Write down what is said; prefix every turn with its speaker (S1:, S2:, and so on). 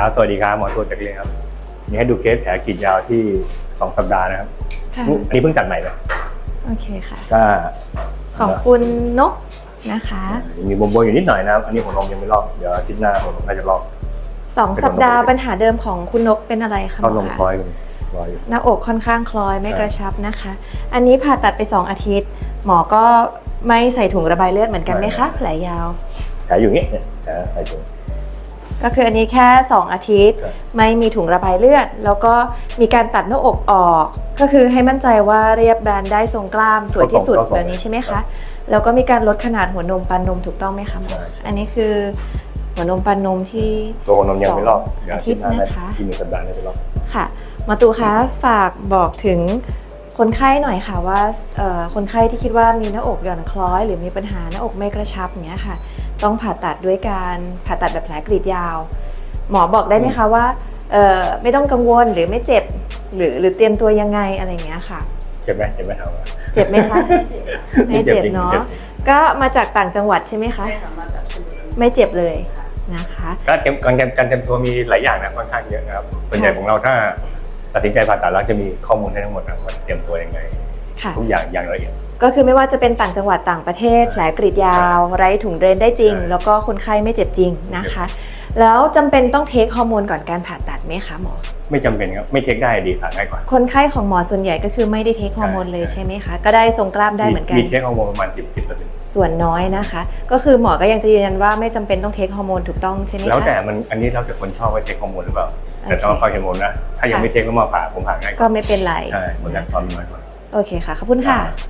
S1: ครับสวัสดีครับหมอตัวจากเรียนครับนี่ให้ดูเคสแผลกรีดยาวที่ 2 สัปดาห์นะครับ
S2: ค่ะ
S1: อันนี้เพิ่งจัดใหม่เลย
S2: โอเคค่ะ
S1: ก็
S2: ของคุณนกนะคะ
S1: มีบวมๆอยู่นิดหน่อยนะครับ อันนี้หัวนมยังไม่ลอก เดี๋ยวอาทิตย์หน้าหัวนมน่าจะลอก
S2: สองสัปดาห์ปัญหาเดิมของคุณนกเป็นอะไรคะห
S1: เข้ามน
S2: อ
S1: ม
S2: คะ
S1: คล้อยกันรอยอยู่
S2: หน้าอกค่อนข้างคล้อยไม่
S1: ใช่
S2: กระชับนะคะ อันนี้ผ่าตัดไป 2 อาทิตย์ หมอก็ไม่ใส่ถุงระบายเลือดเหมือนกันไหมคะแผลยาว
S1: แผลอยู่อย่างงี้เนี่ยแผลใส่ถุง
S2: ก็คืออันนี้แค่ 2 อาทิตย์
S1: ครับ
S2: ไม่มีถุงระบายเลือด แล้วก็มีการตัดหน้าอกออก ก็คือให้มั่นใจว่าเรียบแบนได้ทรงกล้ามสวยที่สุดแบบนี้ใช่ไหมคะ แล้วก็มีการลดขนาดหัวนมปันนมถูกต้องไหมคะหมออันนี้คือหัวนมปันนมที่
S1: ตัวหัวนมยังไม่ลอกเดี๋ยว
S2: อา
S1: อา
S2: ทิ
S1: ทิ
S2: ต
S1: ต
S2: ย์
S1: ย์หน้า
S2: นะคะ
S1: ที่มีสัปดาห์นี้จะลอก
S2: ค่ะหมาตูคะฝากบอกถึงคนไข้หน่อยค่ะว่าเอ่อคนไข้ที่คิดว่ามีหน้าอกหย่อนคล้อย หรือมีปัญหาหน้าอกไม่กระชับอย่างเงี้ยค่ะ ต้องผ่าตัดด้วยการผ่าตัดแบบแผลกรีดยาว หมอบอกได้ไหมคะว่าเอ่อไม่ต้องกังวลหรือไม่เจ็บ หรือหรือเตรียมตัวยังไงอะไรอย่างเงี้ยค่ะ
S1: เจ็บไหมเจ็บไหมครับ
S2: เจ็บไหมคะไม่เจ็บ
S1: จริง
S2: เนาะ
S1: จ็บ
S2: ก็มาจากต่างจังหวัดใช่ไหมคะ
S3: ใช่ค่ะมาจากชลบุรี
S2: ไม่เจ็บเลยนะคะ
S1: ก็เตรียมการเตรียมการเตรียมตัวมีหลายอย่างนะค่อนข้างเยอะนะครับส่วนใหญ่
S2: ค่ะ
S1: ของเราถ้าตัดสินใจผ่าตัดแล้วจะมีข้อมูลให้ทั้งหมดนะว่าเตรียมตัวยังไง
S2: ค่ะ
S1: ทุกอย่างอย่างละเอียด
S2: ก็คือไม่ว่าจะเป็นต่างจังหวัดต่างประเทศแผลกรีดยาว ไร้ถุงเดรนได้จริง
S1: ใช่
S2: แล้วก็คนไข้ไม่เจ็บจริงนะคะ แล้วจำเป็นต้องเทคฮอร์โมนก่อนการผ่าตัดไหมคะหมอ
S1: ไม่จำเป็นครับ ไม่เทคได้ดีผ่าง่ายกว่า
S2: คนไข้ของหมอส่วนใหญ่ก็คือไม่ได้เทคฮอร์โมนเลย
S1: ใช่
S2: ใช่ไหมคะ ก็ได้ทรงกล้ามได้เหมือนกัน
S1: มีเทคฮอร์โมนประมาณ 10 10เปอร์เซ็นต์
S2: ส่วนน้อยนะคะ ก็คือหมอก็ยังจะยืนยันว่าไม่จำเป็นต้องเทคฮอร์โมนถูกต้องใช่ไหมคะ
S1: แล้วแต่มันอันนี้เราแต่คนชอบว่าเทคฮอร์โมนหรือเปล่า แต่ต้อง
S2: โอเค
S1: คอยฮอร์โมนนะ ถ้ายังไม่เทคก็มาผ่าผมผ่าง่ายก
S2: ก็
S1: ว่า
S2: ไม่เป็นไร
S1: ใช่เหมือนกันความน้อยกว่า
S2: โอเคค่ะ ขอบคุณค่ะ